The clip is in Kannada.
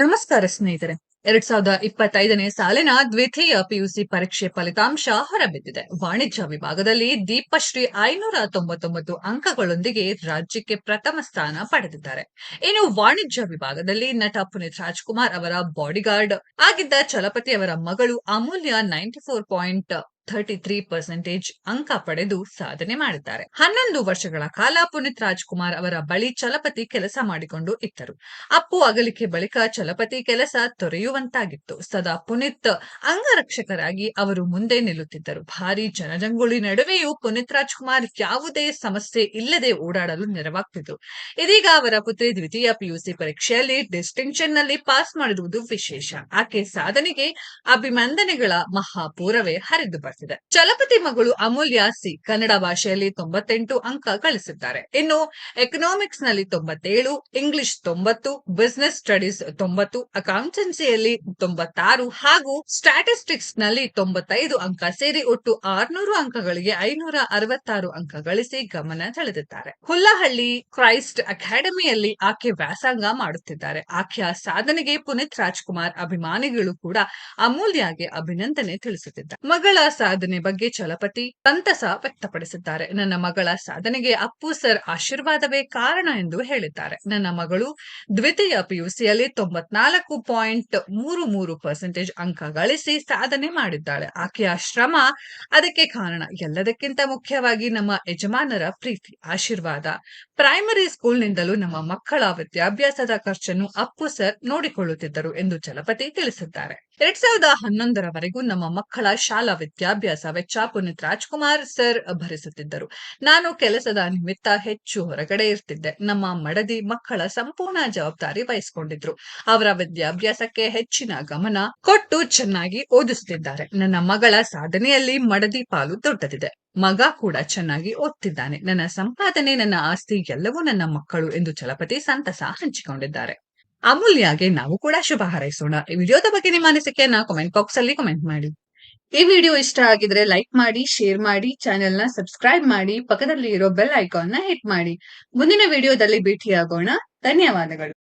ನಮಸ್ಕಾರ ಸ್ನೇಹಿತರೆ. ಎರಡ್ ಸಾವಿರದ ಇಪ್ಪತ್ತೈದನೇ ಸಾಲಿನ ದ್ವಿತೀಯ ಪಿಯುಸಿ ಪರೀಕ್ಷೆ ಫಲಿತಾಂಶ ಹೊರಬಿದ್ದಿದೆ. ವಾಣಿಜ್ಯ ವಿಭಾಗದಲ್ಲಿ ದೀಪಶ್ರೀ ಐನೂರ ತೊಂಬತ್ತೊಂಬತ್ತು ಅಂಕಗಳೊಂದಿಗೆ ರಾಜ್ಯಕ್ಕೆ ಪ್ರಥಮ ಸ್ಥಾನ ಪಡೆದಿದ್ದಾರೆ. ಇನ್ನು ವಾಣಿಜ್ಯ ವಿಭಾಗದಲ್ಲಿ ನಟ ಪುನೀತ್ ರಾಜ್ಕುಮಾರ್ ಅವರ ಬಾಡಿಗಾರ್ಡ್ ಆಗಿದ್ದ ಚಲಪತಿ ಅವರ ಮಗಳು Amulya ninety four point thirty three percentage ಅಂಕ ಪಡೆದು ಸಾಧನೆ ಮಾಡಿದ್ದಾರೆ. ಹನ್ನೊಂದು ವರ್ಷಗಳ ಕಾಲ ಪುನೀತ್ ರಾಜ್ಕುಮಾರ್ ಅವರ ಬಳಿ ಚಲಪತಿ ಕೆಲಸ ಮಾಡಿಕೊಂಡು ಇದ್ದರು. ಅಪ್ಪು ಅಗಲಿಕೆ ಬಳಿಕ ಚಲಪತಿ ಕೆಲಸ ತೊರೆಯುವಂತಾಗಿತ್ತು. ಸದಾ ಪುನೀತ್ ಅಂಗರಕ್ಷಕರಾಗಿ ಅವರು ಮುಂದೆ ನಿಲ್ಲುತ್ತಿದ್ದರು. ಭಾರಿ ಜನಜಂಗುಳಿ ನಡುವೆಯೂ ಪುನೀತ್ ರಾಜ್ಕುಮಾರ್ ಯಾವುದೇ ಸಮಸ್ಯೆ ಇಲ್ಲದೆ ಓಡಾಡಲು ನೆರವಾಗ್ತಿದ್ರು. ಇದೀಗ ಅವರ ಪುತ್ರಿ ದ್ವಿತೀಯ ಪಿಯುಸಿ ಪರೀಕ್ಷೆಯಲ್ಲಿ ಡಿಸ್ಟಿಂಕ್ಷನ್ನಲ್ಲಿ ಪಾಸ್ ಮಾಡಿರುವುದು ವಿಶೇಷ. ಆಕೆ ಸಾಧನೆಗೆ ಅಭಿನಂದನೆಗಳ ಮಹಾಪೂರವೇ ಹರಿದು ಬರ್ತಿದೆ ಚಲಪತಿ ಮಗಳು ಅಮೂಲ್ಯ ಸಿ ಕನ್ನಡ ಭಾಷೆಯಲ್ಲಿ ತೊಂಬತ್ತೆಂಟು ಅಂಕ ಗಳಿಸಿದ್ದಾರೆ. ಇನ್ನು ಎಕನಾಮಿಕ್ಸ್ನಲ್ಲಿ ತೊಂಬತ್ತೇಳು ಇಂಗ್ಲಿಷ್ ತೊಂಬತ್ತು ಬಿಸಿನೆಸ್ ಸ್ಟಡೀಸ್ ತೊಂಬತ್ತು ಅಕೌಂಟೆನ್ಸಿಯಲ್ಲಿ ತೊಂಬತ್ತಾರು ಹಾಗೂ ಸ್ಟಾಟಿಸ್ಟಿಕ್ಸ್ನಲ್ಲಿ ತೊಂಬತ್ತೈದು ಅಂಕ ಸೇರಿ ಒಟ್ಟು ಆರ್ನೂರು ಅಂಕಗಳಿಗೆ ಐನೂರ ಅರವತ್ತಾರು ಅಂಕ ಗಳಿಸಿ ಗಮನ ಸೆಳೆದಿದ್ದಾರೆ. ಹುಲ್ಲಹಳ್ಳಿ ಕ್ರೈಸ್ಟ್ ಅಕಾಡೆಮಿಯಲ್ಲಿ ಆಕೆ ವ್ಯಾಸಂಗ ಮಾಡುತ್ತಿದ್ದಾರೆ. ಆಕೆಯ ಸಾಧನೆಗೆ ಪುನೀತ್ ರಾಜ್ಕುಮಾರ್ ಅಭಿಮಾನಿಗಳು ಕೂಡ ಅಮೂಲ್ಯಗೆ ಅಭಿನಂದನೆ ತಿಳಿಸುತ್ತಿದ್ದಾರೆ. ಮಗಳ ಸಾಧನೆ ಬಗ್ಗೆ ಚಲಪತಿ ಸಂತಸ ವ್ಯಕ್ತಪಡಿಸಿದ್ದಾರೆ. ನನ್ನ ಮಗಳ ಸಾಧನೆಗೆ ಅಪ್ಪು ಸರ್ ಆಶೀರ್ವಾದವೇ ಕಾರಣ ಎಂದು ಹೇಳಿದ್ದಾರೆ. ನನ್ನ ಮಗಳು ದ್ವಿತೀಯ ಪಿಯುಸಿಯಲ್ಲಿ ತೊಂಬತ್ನಾಲ್ಕು ಪಾಯಿಂಟ್ ಮೂರು ಮೂರು ಪರ್ಸೆಂಟೇಜ್ ಅಂಕ ಗಳಿಸಿ ಸಾಧನೆ ಮಾಡಿದ್ದಾಳೆ. ಆಕೆಯ ಶ್ರಮ ಅದಕ್ಕೆ ಕಾರಣ ಎಲ್ಲದಕ್ಕಿಂತ ಮುಖ್ಯವಾಗಿ ನಮ್ಮ ಯಜಮಾನರ ಪ್ರೀತಿ, ಆಶೀರ್ವಾದ. ಪ್ರೈಮರಿ ಸ್ಕೂಲ್ನಿಂದಲೂ ನಮ್ಮ ಮಕ್ಕಳ ವಿದ್ಯಾಭ್ಯಾಸದ ಖರ್ಚನ್ನು ಅಪ್ಪು ಸರ್ ನೋಡಿಕೊಳ್ಳುತ್ತಿದ್ದರು ಎಂದು ಚಲಪತಿ ತಿಳಿಸಿದ್ದಾರೆ. ಎರಡ್ ಸಾವಿರದ ಹನ್ನೊಂದರವರೆಗೂ ನಮ್ಮ ಮಕ್ಕಳ ಶಾಲಾ ವಿದ್ಯಾಭ್ಯಾಸ ವೆಚ್ಚ ಪುನೀತ್ ರಾಜ್ಕುಮಾರ್ ಸರ್ ಭರಿಸುತ್ತಿದ್ದರು. ನಾನು ಕೆಲಸದ ನಿಮಿತ್ತ ಹೆಚ್ಚು ಹೊರಗಡೆ ಇರ್ತಿದ್ದೆ. ನಮ್ಮ ಮಡದಿ ಮಕ್ಕಳ ಸಂಪೂರ್ಣ ಜವಾಬ್ದಾರಿ ವಹಿಸಿಕೊಂಡಿದ್ರು. ಅವರ ವಿದ್ಯಾಭ್ಯಾಸಕ್ಕೆ ಹೆಚ್ಚಿನ ಗಮನ ಕೊಟ್ಟು ಚೆನ್ನಾಗಿ ಓದಿಸುತ್ತಿದ್ದಾರೆ. ನನ್ನ ಮಗಳ ಸಾಧನೆಯಲ್ಲಿ ಮಡದಿ ಪಾಲು ದೊಡ್ಡದಿದೆ. ಮಗ ಕೂಡ ಚೆನ್ನಾಗಿ ಓದ್ತಿದ್ದಾನೆ. ನನ್ನ ಸಂಪಾದನೆ, ನನ್ನ ಆಸ್ತಿ ಎಲ್ಲವೂ ನನ್ನ ಮಕ್ಕಳು ಎಂದು ಚಲಪತಿ ಸಂತಸ ಹಂಚಿಕೊಂಡಿದ್ದಾರೆ. ಅಮೂಲ್ಯಗೆ ನಾವು ಕೂಡ ಶುಭ ಹಾರೈಸೋಣ. ಈ ವಿಡಿಯೋದ ಬಗ್ಗೆ ನಿಮ್ಮ ಅನಿಸಿಕೆಯನ್ನ ಕಮೆಂಟ್ ಬಾಕ್ಸ್ ಅಲ್ಲಿ ಕಮೆಂಟ್ ಮಾಡಿ. ಈ ವಿಡಿಯೋ ಇಷ್ಟ ಆಗಿದ್ರೆ ಲೈಕ್ ಮಾಡಿ ಶೇರ್ ಮಾಡಿ ಚಾನೆಲ್ನ ಸಬ್ಸ್ಕ್ರೈಬ್ ಮಾಡಿ ಪಕ್ಕದಲ್ಲಿ ಇರೋ ಬೆಲ್ ಐಕಾನ್ನ ಹಿಟ್ ಮಾಡಿ. ಮುಂದಿನ ವಿಡಿಯೋದಲ್ಲಿ ಭೇಟಿಯಾಗೋಣ. ಧನ್ಯವಾದಗಳು.